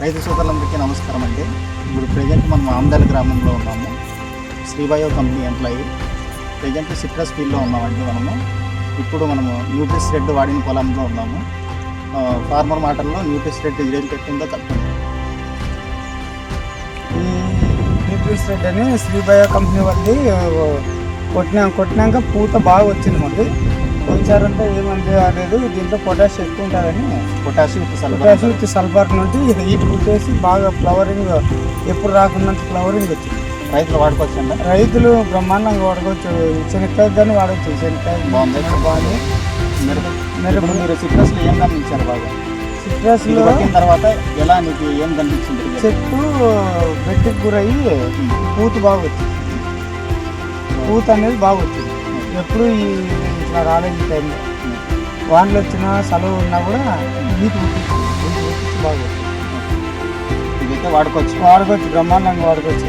రైతు సోదరులందరికీ నమస్కారం అండి. ఇప్పుడు ప్రజెంట్ మనం ఆంధ్ర గ్రామంలో ఉన్నాము. Sri Bio company employee. Present citrus ఫీల్డ్లో ఉన్నామండి మనము. ఇప్పుడు మనము న్యూట్రిస్ రెడ్ వాడిన పొలంలో ఉన్నాము. ఫార్మర్ మాటల్లో న్యూట్రిస్ రెడ్ ఏం పెట్టిందో చెప్పండి. ఈ న్యూట్రిస్ రెడ్ అని శ్రీబయో కంపెనీ వాళ్ళది కొట్టినా కొట్టినాక పూత బాగా వచ్చింది మాకు పోయినసారంతా ఏమంది అనేది దీంట్లో పొటాష్ ఎక్కువ ఉంటుందని potassium with sulphur potash with sulphur నుండి హీట్ పుట్టేసి బాగా ఫ్లవరింగ్ ఎప్పుడు రాకున్నంత ఫ్లవరింగ్ వచ్చింది. రైతులు వాడుకోవచ్చండి? రైతులు బ్రహ్మాండంగా వాడుకోవచ్చు. శనక్కాయ కానీ వాడవచ్చు శనక్కాయ బాగుంది. బాగుంది మిరప మీరు సిట్రస్లో ఏం గమనించారు బాగా? సిట్రస్లో పట్టిన తర్వాత ఎలా నీకు ఏం కనిపించింది? చెట్టు వెట్టికి గురయ్యి పూత బాగా వచ్చింది పూత అనేది బాగా వచ్చింది ఎప్పుడు ఈ ఇట్లా రాలేదు ఈ టైంలో వానలు వచ్చినా సెలవు ఉన్నా కూడా నీటి పుట్టించింది నీటి పుట్టించి బాగా వచ్చింది ఇదైతే వాడుకోవచ్చు. వాడుకోవచ్చు బ్రహ్మాండంగా వాడుకోవచ్చు.